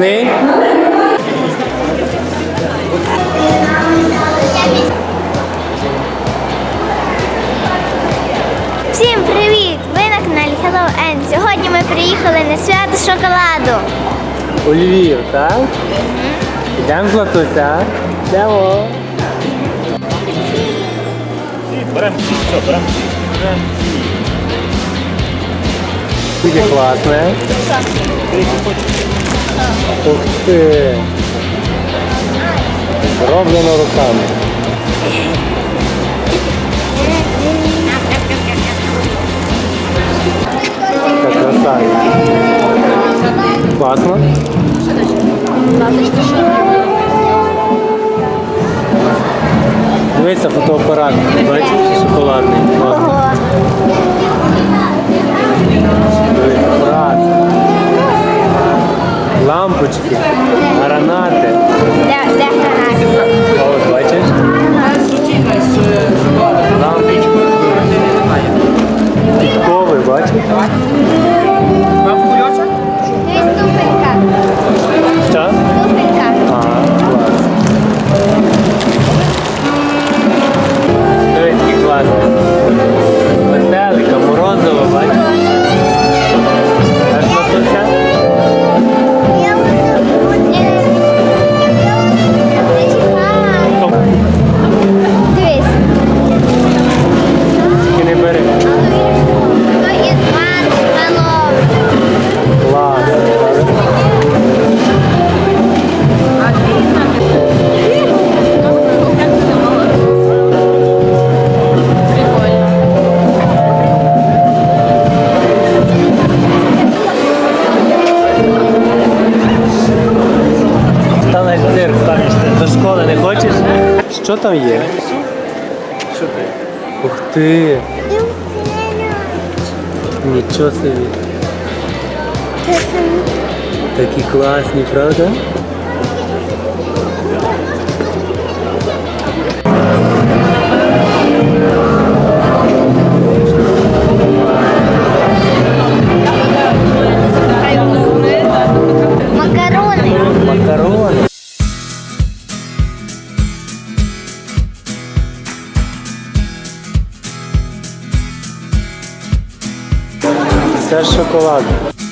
смачний. Всім привіт! Ви на каналі Hello N. Сьогодні ми приїхали на свято шоколаду. У Львів, так? Йдемо златуся. Йдемо. Беремо беремо. Беремо всі. Будет классная. Ух ты! Зроблено руками. Красавица. Классно. Дивіться, фотоапарат. Бачите, шоколадний. Класно. там є? Що ти? Ух ти! Нічого собі. Такі класні, правда? colado.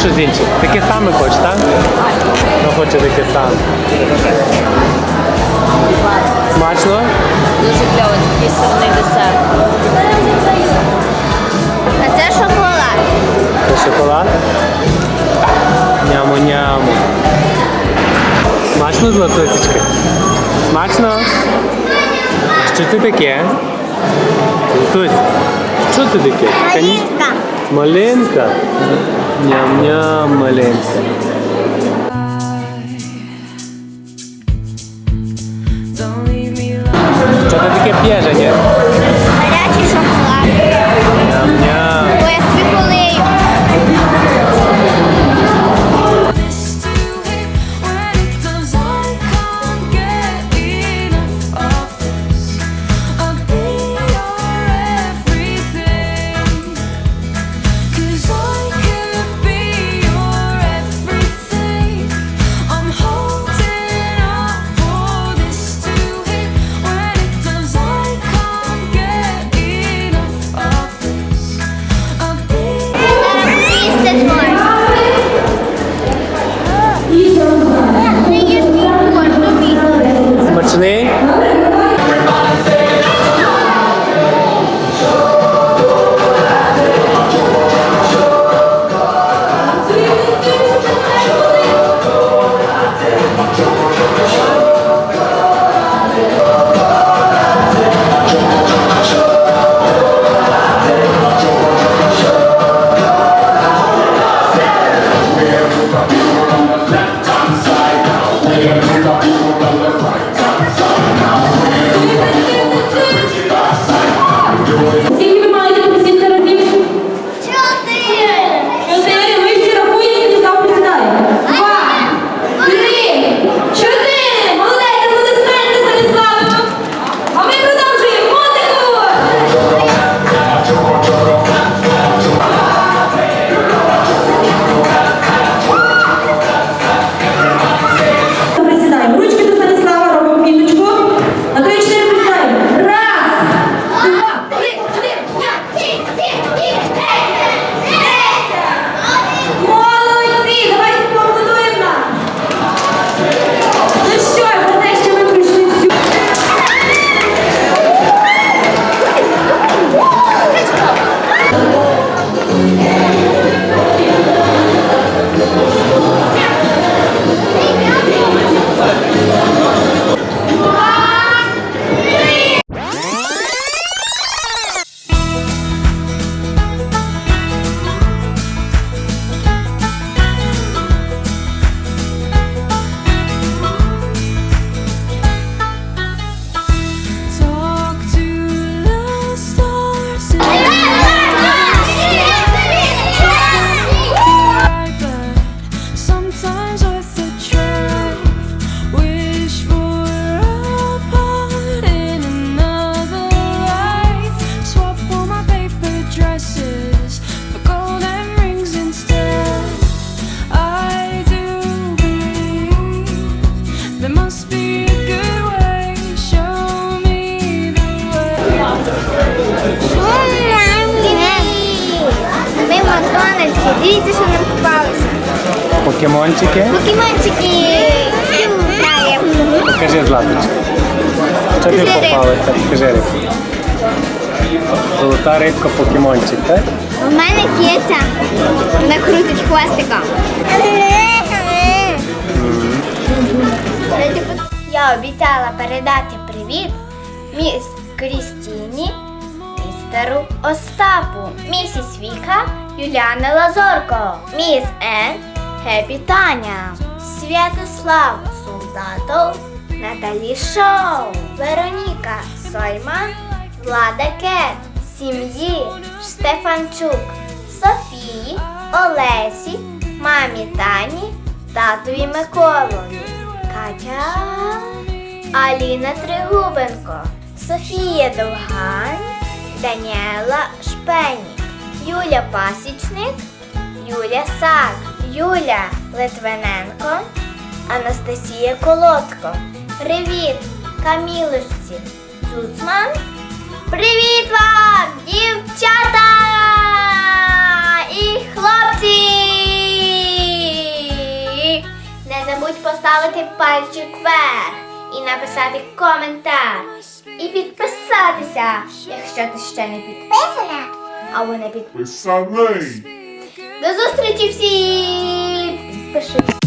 щось інше. Таке саме хочеш, так? Ну хоче таке саме. Смачно? Дуже кльово, такий сирний десерт. А це шоколад. Це шоколад? Няму-ням. Смачно златосечка? Смачно? Що це таке? Златусь, що це таке? Горішка. Малинка. Ням-ням, малинка. Скільки ви Дивіться, що нам попалося. Покемончики. Покемончики. Покажи, Златочка. Що ти попалася? Покажи рибку. Золота рибка покемончик, так? У мене киця. Вона крутить хвостиком. Я обіцяла передати привіт міс Крістіні, містеру Остапу, місіс Віка, Юліана Лазорко, міс Ен, Хепі Таня, Святослав Солдатов, Наталі Шоу, Вероніка Сойман, Влада Кет, сім'ї Штефанчук, Софії, Олесі, мамі Тані, татові Миколові, Катя, Аліна Тригубенко, Софія Довгань, Даніела Шпенік, Юля Пасічник, Юля Сак, Юля Литвиненко, Анастасія Колодко. Привіт, Камілочці, Цуцман. Привіт вам, дівчата і хлопці! Не забудь поставити пальчик вверх і написати коментар. І підписатися, якщо ти ще не підписана або не підписаний. Писаний. До зустрічі всім! Підпишись.